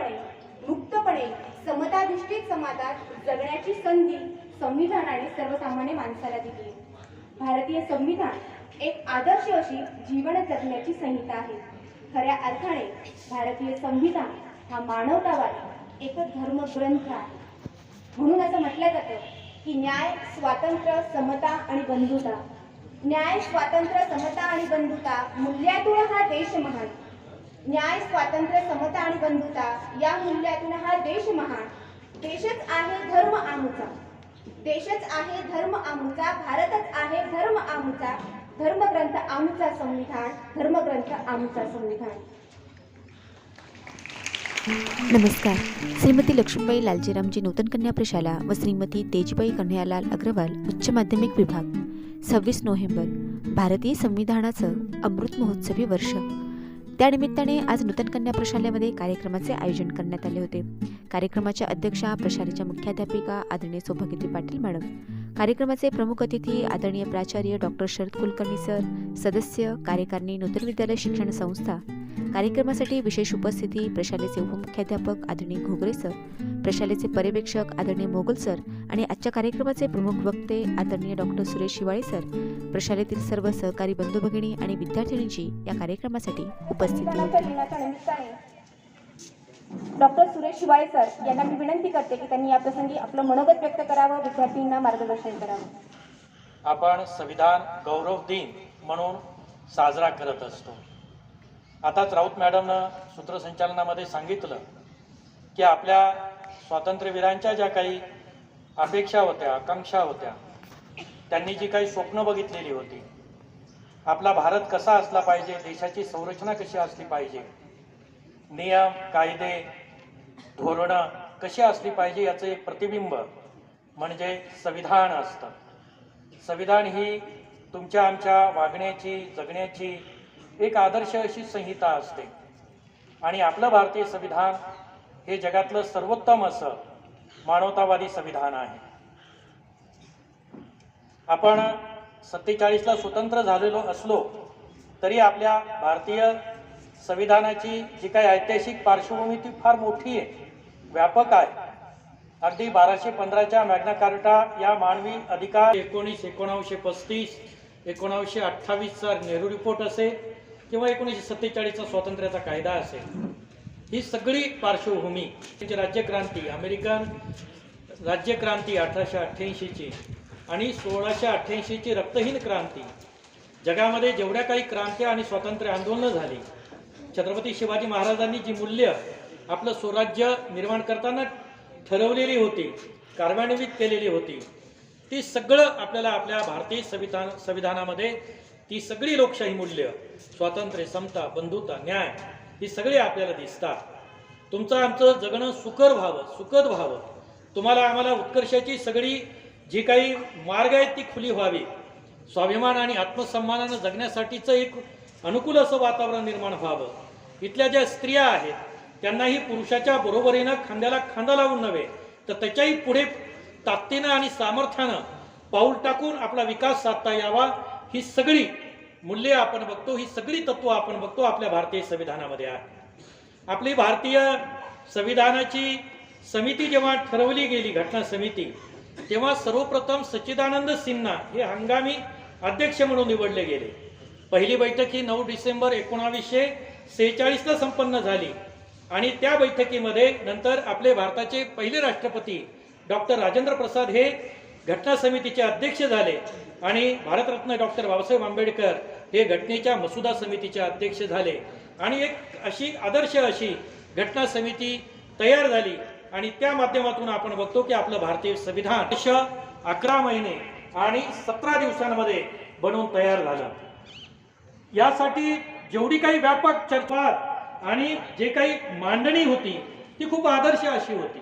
स्वतंत्रपणे मुक्तपणे समताधिष्ठित समाजात जगण्याची संधी संविधानाने सर्वसामान्य माणसाला दिली. भारतीय संविधान एक आदर्श अशी जीवन जगण्याची संहिता आहे. खऱ्या अर्थाने भारतीय संविधान हा मानवतावादी एक धर्मग्रंथ आहे. म्हणून असं म्हटलं जातं की न्याय स्वातंत्र्य समता आणि बंधुता. न्याय स्वातंत्र्य समता आणि बंधुता मूल्यातून हा देश महान. न्याय स्वातंत्र्य समता आणि बंधुता या मूल्यातून हा देश महान. देशच आहे धर्म आमचा. देशच आहे धर्म आमचा भारतच आहे धर्म आमचा. धर्मग्रंथ आमचा संविधान धर्मग्रंथ आमचा संविधान. नमस्कार. श्रीमती लक्ष्मीबाई लालजीरामजी नूतन कन्या प्रशाला व श्रीमती तेजबाई कन्हैयालाल अग्रवाल उच्च माध्यमिक विभाग. सव्वीस नोव्हेंबर भारतीय संविधानाचं अमृत महोत्सवी वर्ष. त्यानिमित्ताने आज नूतन कन्या प्रशालेमध्ये कार्यक्रमाचे आयोजन करण्यात आले होते. कार्यक्रमाच्या अध्यक्षा प्रशालेच्या मुख्याध्यापिका आदरणीय सौभाग्यती पाटील मॅडम. कार्यक्रमाचे प्रमुख अतिथी आदरणीय प्राचार्य डॉक्टर शरद कुलकर्णी सर सदस्य कार्यकारिणी नूतन विद्यालय शिक्षण संस्था कार्यक्रमासाठी विशेष उपस्थिती प्रशालेचे उपमुख्याध्यापक आदरणीय घोगरे सर प्रशालेचे पर्यवेक्षक आदरणीय मोगल सर आणि आजच्या कार्यक्रमाचे प्रमुख वक्ते आदरणीय डॉक्टर सुरेश शिवाळे सर प्रशालेतील सर्व सहकारी बंधू भगिनी आणि विद्यार्थिनींची या कार्यक्रमासाठी उपस्थिती. डॉक्टर सुरेश शिवाळे सर यांना मी विनंती करते की त्यांनी या प्रसंगी आपलं मनोगत व्यक्त करावं विद्यार्थ्यांना मार्गदर्शन करावं. आपण संविधान गौरव दिन म्हणून साजरा करत असतो. आताच राऊत मॅडमनं सूत्रसंचालनामध्ये सांगितलं की आपल्या स्वातंत्र्यवीरांच्या ज्या काही अपेक्षा होत्या आकांक्षा होत्या त्यांनी जी काही स्वप्न बघितलेली होती आपला भारत कसा असला पाहिजे देशाची संरचना कशी असली पाहिजे नियम कायदे धोरणं कशी असली पाहिजे याचं एक प्रतिबिंब म्हणजे संविधान असतं. संविधान ही तुमच्या आमच्या वागण्याची जगण्याची एक आदर्श अशी संहिता असते. आणि आपलं भारतीय संविधान हे जगातलं सर्वोत्तम असं मानवतावादी संविधान आहे. आपण सत्तेचाळीसला स्वतंत्र झालेलो असलो तरी आपल्या भारतीय संविधानाची जी काही ऐतिहासिक पार्श्वभूमी ती फार मोठी आहे. व्यापक आहे. अगदी बाराशे पंधराच्या मॅग्ना कार्टा या मानवी अधिकार एकोणीस एकोणावीसशे पस्तीस एकोणावीसशे अठ्ठावीसचा नेहरू रिपोर्ट असेल. किंवा एकोणीसशे सत्तेचाळीसचा स्वातंत्र्याचा कायदा असेल ही सगळी पार्श्वभूमी त्यांची राज्यक्रांती अमेरिकन राज्यक्रांती अठराशे अठ्ठ्याऐंशीची आणि सोळाशे अठ्ठ्याऐंशीची रक्तहीन क्रांती जगामध्ये जेवढ्या काही क्रांत्या आणि स्वातंत्र्य आंदोलनं झाली छत्रपती शिवाजी महाराजांनी जी मूल्य आपलं स्वराज्य निर्माण करताना ठरवलेली होती कार्यान्वित केलेली होती ती सगळं आपल्याला आपल्या भारतीय संविधान संविधानामध्ये ती सगळी लोकशाही मूल्य स्वातंत्र्य समता बंधुता न्याय ही सगळी आपल्याला दिसतात. तुमचं आमचं जगणं सुकर व्हावं सुखद व्हावं. तुम्हाला आम्हाला उत्कर्षाची सगळी जी काही मार्ग आहेत ती खुली व्हावी. स्वाभिमान आणि आत्मसन्मानानं जगण्यासाठीचं एक अनुकूल असं वातावरण निर्माण व्हावं. इथल्या ज्या स्त्रिया आहेत त्यांनाही पुरुषाच्या बरोबरीनं खांद्याला खांदा लावून नव्हे तर त्याच्याही पुढे ताकदीनं आणि सामर्थ्यानं पाऊल टाकून आपला विकास साधता यावा ही सगळी मूल्ये आपण बघतो ही सगळी तत्व आपण बघतो आपल्या भारतीय संविधानामध्ये आहे. आपली भारतीय संविधानाची समिती जेव्हा ठरवली गेली घटना समिती तेव्हा सर्वप्रथम सच्चिदानंद सिन्हा हे हंगामी अध्यक्ष म्हणून निवडले गेले. पहिली बैठक ही नऊ डिसेंबर एकोणावीसशे सेहेचाळीसला संपन्न झाली आणि त्या बैठकीमध्ये नंतर आपले भारताचे पहिले राष्ट्रपती डॉक्टर राजेंद्र प्रसाद हे घटना समितीचे अध्यक्ष झाले आणि भारतरत्न डॉक्टर बाबासाहेब आंबेडकर हे घटनेच्या मसुदा समितीचे अध्यक्ष झाले. आणि एक अशी आदर्श अशी घटना समिती तयार झाली आणि त्या माध्यमातून आपण बघतो की आपलं भारतीय संविधान वर्ष अकरा महिने आणि सतरा दिवसांमध्ये बनवून तयार झालं. यासाठी जेवढी काही व्यापक चर्चा आणि जे काही मांडणी होती ती खूप आदर्श अशी होती.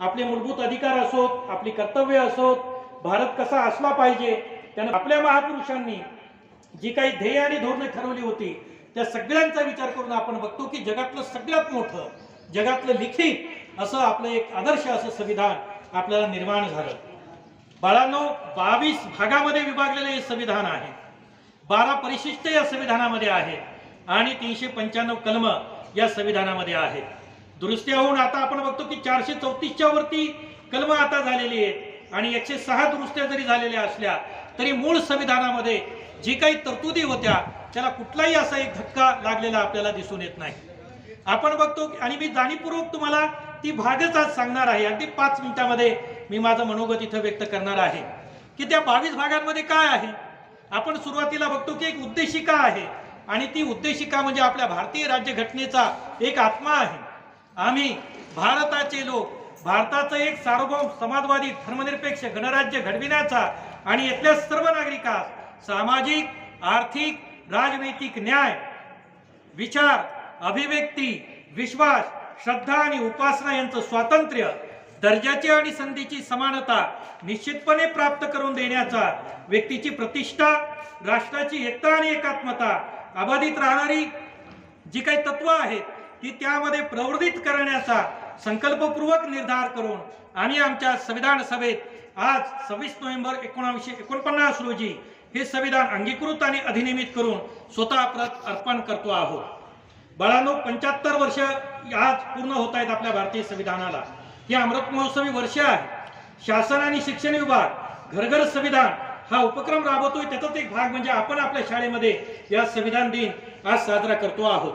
आपले मूलभूत अधिकार असोत आपली कर्तव्य असोत भारत कसा असला पाहिजे? त्यानं आपल्या महापुरुषांनी जी काही ध्येय आणि धोरणं ठरवली होती त्या सगळ्यांचा विचार करून आपण बघतो की जगातलं सगळ्यात मोठं जगातलं लिखित असं आपलं एक आदर्श असं संविधान आपल्याला निर्माण झालं. बाळांनो बावीस भागामध्ये विभागलेलं हे संविधान आहे. बारा परिशिष्ट या संविधानामध्ये आहेत आणि तीनशे पंच्याण्णव कलम या संविधानामध्ये आहेत. दुरुस्ती होऊन आता आपण बघतो की चारशे चौतीसच्या वरती कलम आता झालेली आहेत. आणि एकशे सहा दुरुस्त्या जरी झालेल्या असल्या तरी मूळ संविधानामध्ये जी काही तरतुदी होत्या त्याला कुठलाही असा एक धक्का लागलेला आपल्याला दिसून येत नाही. आपण बघतो की- आणि मी जाणीवपूर्वक तुम्हाला ती भागच आज सांगणार आहे. अगदी पाच मिनिटामध्ये मी माझं मनोगत इथं व्यक्त करणार आहे. की त्या बावीस भागांमध्ये काय आहे? आपण सुरुवातीला बघतो की एक उद्देशिका आहे. आणि ती उद्देशिका म्हणजे आपल्या भारतीय राज्यघटनेचा एक आत्मा आहे. आम्ही भारताचे लोक भारताचं एक सार्वभौम समाजवादी धर्मनिरपेक्ष गणराज्य घडविण्याचा आणि इथल्या सर्व नागरिकास सामाजिक आर्थिक राजनैतिक न्याय विचार अभिव्यक्ती विश्वास श्रद्धा आणि उपासना यांचं स्वातंत्र्य दर्जाची आणि संधीची समानता निश्चितपणे प्राप्त करून देण्याचा व्यक्तीची प्रतिष्ठा राष्ट्राची एकता आणि एकात्मता अबाधित राहणारी जी काही तत्व आहेत ती त्यामध्ये प्रवर्धित करण्याचा संकल्पपूर्वक निर्धार करून आणि आमच्या संविधान सभेत आज सव्वीस नोव्हेंबर एकोणावीसशे एकोणपन्नास रोजी हे संविधान अंगीकृत आणि अधिनियमित करून स्वतः प्रत अर्पण करतो आहोत. बाळांनो पंच्याहत्तर वर्ष आज पूर्ण होत आहेत आपल्या भारतीय संविधानाला. हे अमृत महोत्सवी वर्ष आहे. शासन आणि शिक्षण विभाग घरघर संविधान हा उपक्रम राबवतोय. त्याचाच एक भाग म्हणजे आपण आपल्या शाळेमध्ये या संविधान दिन आज साजरा करतो आहोत.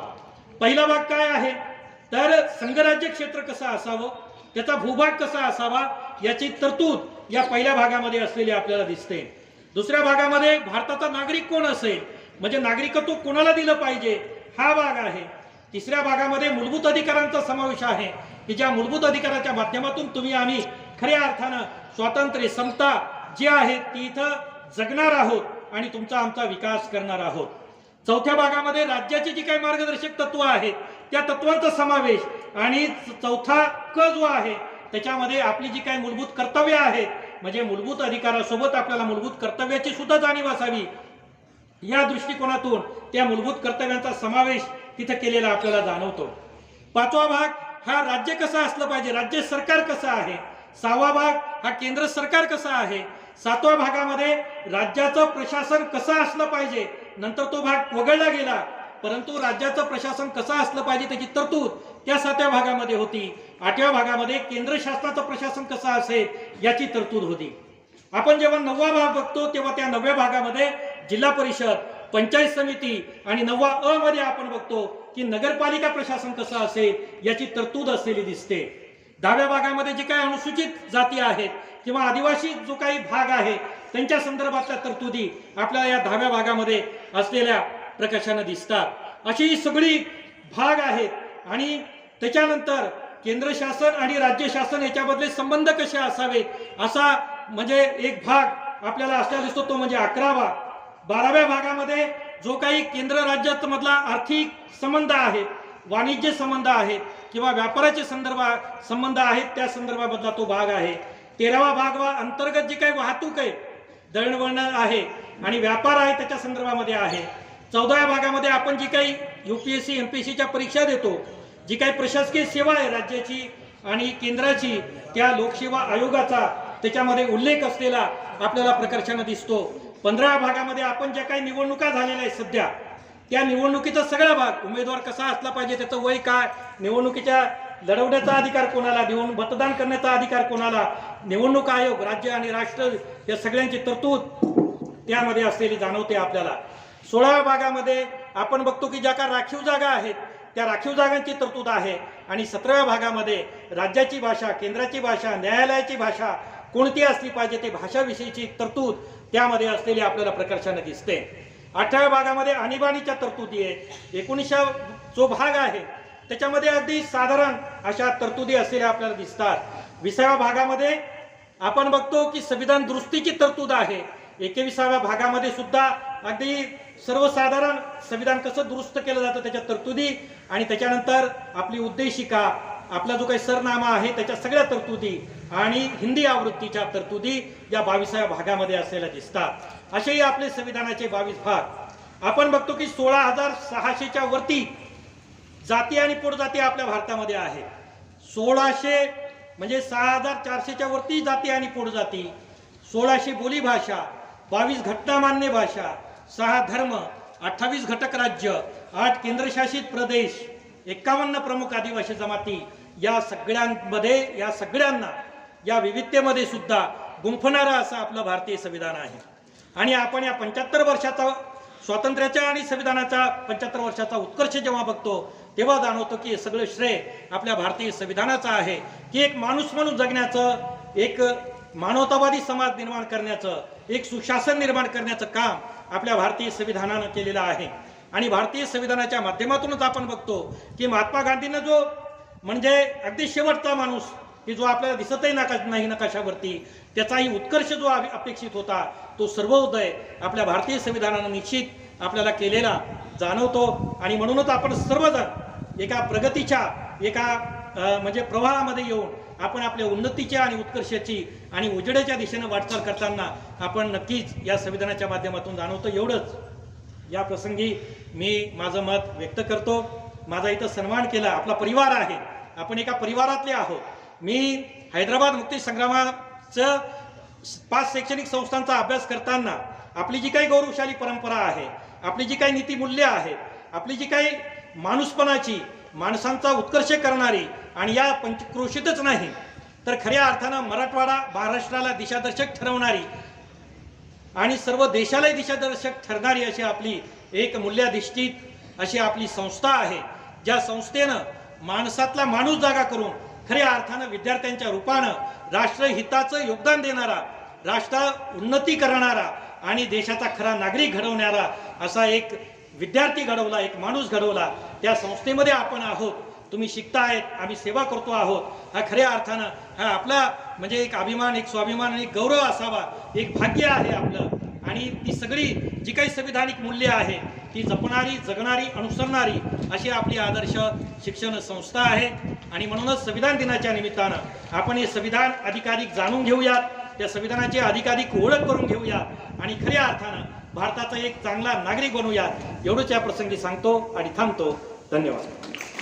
पहिला भाग काय आहे? तर संघराज्य क्षेत्र कसं असावं? त्याचा भूभाग कसा असावा? याची तरतूद या पहिल्या भागामध्ये असलेली आपल्याला दिसते. दुसऱ्या भागामध्ये भारताचा नागरिक कोण असेल? म्हणजे नागरिकत्व कोणाला दिलं पाहिजे? हा भाग आहे. तिसऱ्या भागामध्ये मूलभूत अधिकारांचा समावेश आहे. की ज्या मूलभूत अधिकाराच्या माध्यमातून तुम्ही आम्ही खऱ्या अर्थानं स्वातंत्र्य समता जी आहे ती इथं जगणार आहोत आणि तुमचा आमचा विकास करणार आहोत. चौथ्या भागामध्ये राज्याची जी काही मार्गदर्शक तत्व आहेत त्या तत्वांचा समावेश आणि चौथा क जो आहे त्याच्यामध्ये आपली जी काही मूलभूत कर्तव्य आहेत म्हणजे मूलभूत अधिकारासोबत आपल्याला मूलभूत कर्तव्याची सुद्धा जाणीव असावी या दृष्टिकोनातून त्या मूलभूत कर्तव्यांचा समावेश तिथे केलेला आपल्याला जाणवतो. पाचवा भाग हा राज्य कसं असलं पाहिजे राज्य सरकार कसं आहे? सहावा भाग हा केंद्र सरकार कसं आहे? सातव्या भागामध्ये राज्याचं प्रशासन कसं असलं पाहिजे? नंतर तो भाग वगळला गेला. परंतु राज्याचं प्रशासन कसं असलं पाहिजे त्याची तरतूद त्या सातव्या भागामध्ये होती. आठव्या भागामध्ये केंद्र शासनाचं प्रशासन कसं असेल याची तरतूद होती. आपण जेव्हा नववा भाग बघतो तेव्हा त्या नवव्या भागामध्ये जिल्हा परिषद पंचायत समिती आणि नववा अ मध्ये आपण बघतो की नगरपालिका प्रशासन कसं असेल याची तरतूद असलेली दिसते. दहाव्या भागामध्ये जे काही अनुसूचित जाती आहेत किंवा आदिवासी जो काही भाग आहे त्यांच्या संदर्भातल्या तरतुदी आपल्याला या दहाव्या भागामध्ये असलेल्या प्रकाशानं दिसतात. अशी ही सगळी भाग आहेत आणि त्याच्यानंतर केंद्र शासन आणि राज्य शासन याच्यामधले संबंध कसे असावेत असा म्हणजे एक भाग आपल्याला असलेला दिसतो तो म्हणजे अकरावा. बाराव्या भागामध्ये जो काही केंद्र राज्यात मधला आर्थिक संबंध आहे वाणिज्य संबंध आहेत किंवा व्यापाराचे संदर्भ संबंध आहेत त्या संदर्भामधला तो भाग आहे. तेरावा भाग वा अंतर्गत जी काही वाहतूक आहे दळणवळण आहे आणि व्यापार आहे त्याच्या संदर्भामध्ये आहे. चौदाव्या भागामध्ये आपण जी काही U P S C M P S सीच्या परीक्षा देतो जी काही प्रशासकीय सेवा आहे राज्याची आणि केंद्राची त्या लोकसेवा आयोगाचा त्याच्यामध्ये उल्लेख असलेला आपल्याला प्रकर्षानं दिसतो. पंधराव्या भागामध्ये आपण ज्या काही निवडणुका झालेल्या आहेत सध्या त्या निवडणुकीचा सगळा भाग उमेदवार कसा असला पाहिजे त्याचं वय काय निवडणुकीच्या लढवण्याचा अधिकार कोणाला निवडणूक मतदान करण्याचा अधिकार कोणाला निवडणूक आयोग राज्य आणि राष्ट्र या सगळ्यांची तरतूद त्यामध्ये असलेली जाणवते आपल्याला. सोळाव्या भागामध्ये आपण बघतो की ज्या का राखीव जागा आहेत त्या राखीव जागांची तरतूद आहे. आणि सतराव्या भागामध्ये राज्याची भाषा केंद्राची भाषा न्यायालयाची भाषा कोणती असली पाहिजे ते भाषाविषयीची तरतूद त्यामध्ये असलेली आपल्याला प्रकर्षाने दिसते. अठराव्या भागामध्ये आणीबाणीच्या तरतुदी आहेत. एकोणीसशा जो भाग आहे त्याच्यामध्ये अगदी साधारण अशा तरतुदी असलेल्या आपल्याला दिसतात. विसाव्या भागामध्ये आपण बघतो की संविधान दुरुस्तीची तरतूद आहे. एकविसाव्या भागामध्ये सुद्धा अगदी सर्वसाधारण संविधान कसं दुरुस्त केलं जातं त्याच्या तरतुदी आणि त्याच्यानंतर आपली उद्देशिका आपला जो काही सरनामा आहे त्याच्या सगळ्या तरतुदी आणि हिंदी आवृत्तीच्या तरतुदी या बावीसाव्या भागामध्ये असलेल्या दिसतात. असेही आपले संविधानाचे बावीस भाग. आपण बघतो की सोळा हजार सहाशेच्या वरती जाती आणि पोटजाती आपल्या भारतामध्ये आहे. सोळाशे म्हणजे सहा हजार चारशेच्या वरती जाती आणि पोटजाती सोळाशे बोलीभाषा बावीस घटनामान्य भाषा सहा धर्म अठ्ठावीस घटक राज्य आठ केंद्रशासित प्रदेश एकावन्न प्रमुख आदिवासी जमाती. या सगळ्यांमध्ये या सगळ्यांना या विविधतेमध्ये सुद्धा गुंफणारं असं आपलं भारतीय संविधान आहे. आणि आपण या पंच्याहत्तर वर्षाचा स्वातंत्र्याच्या आणि संविधानाचा पंच्याहत्तर वर्षाचा उत्कर्ष जेव्हा बघतो तेव्हा जाणवतो की हे सगळं श्रेय आपल्या भारतीय संविधानाचं आहे. की एक माणूस म्हणून जगण्याचं एक मानवतावादी समाज निर्माण करण्याचं एक सुशासन निर्माण करण्याचं काम आपल्या भारतीय संविधानानं केलेलं आहे. आणि भारतीय संविधानाच्या माध्यमातूनच आपण बघतो की महात्मा गांधींना जो म्हणजे अगदी शेवटचा माणूस की जो आपल्याला दिसतही नका नाही नकाशावरती त्याचाही उत्कर्ष जो अपेक्षित होता तो सर्वोदय आपल्या भारतीय संविधानानं निश्चित आपल्याला केलेला जाणवतो आणि म्हणूनच आपण सर्वजण एका प्रगतीच्या एका म्हणजे प्रवाहामध्ये येऊन आपण आपल्या उन्नतीच्या आणि उत्कर्षाची आणि उजेडाच्या दिशेनं वाटचाल करताना आपण नक्कीच या संविधानाच्या माध्यमातून जाणवतो. एवढंच. या प्रसंगी मी माझं मत व्यक्त करतो. माझा इथं सन्मान केला. आपला परिवार आहे. आपण एका परिवारातले आहोत. मी हैदराबाद मुक्तीसंग्रामाचं पाच शैक्षणिक संस्थांचा अभ्यास करताना आपली जी काही गौरवशाली परंपरा आहे आपली जी काही नीतिमूल्य आहेत आपली जी काही माणूसपणाची माणसांचा उत्कर्ष करणारी आणि या पंचक्रोशीतच नाही तर खऱ्या अर्थानं मराठवाडा महाराष्ट्राला दिशादर्शक ठरवणारी आणि सर्व देशालाही दिशादर्शक ठरणारी अशी आपली एक मूल्याधिष्ठित अशी आपली संस्था आहे ज्या संस्थेनं माणसातला माणूस जागा करून खऱ्या अर्थानं विद्यार्थ्यांच्या रूपानं राष्ट्रहिताचं योगदान देणारा राष्ट्र उन्नती करणारा आणि देशाचा खरा नागरिक घडवणारा असा एक विद्यार्थी घडवला एक माणूस घडवला. त्या संस्थेमध्ये आपण आहोत. तुम्ही शिकतायत आम्ही सेवा करतो आहोत. हा खऱ्या अर्थानं हा आपला म्हणजे एक अभिमान एक स्वाभिमान आणि गौरव असावा. एक भाग्य आहे आपलं. आणि ती सगळी जी काही संविधानिक मूल्य आहे ती जपणारी जगणारी अनुसरणारी अशी आपली आदर्श शिक्षण संस्था आहे. आणि म्हणूनच संविधान दिनाच्या निमित्तानं आपण हे संविधान अधिकाधिक जाणून घेऊयात. त्या संविधानाची अधिकाधिक ओळख करून घेऊया आणि खऱ्या अर्थानं भारताचा एक चांगला नागरिक बनवूयात एवढंच या प्रसंगी सांगतो आणि थांबतो. धन्यवाद.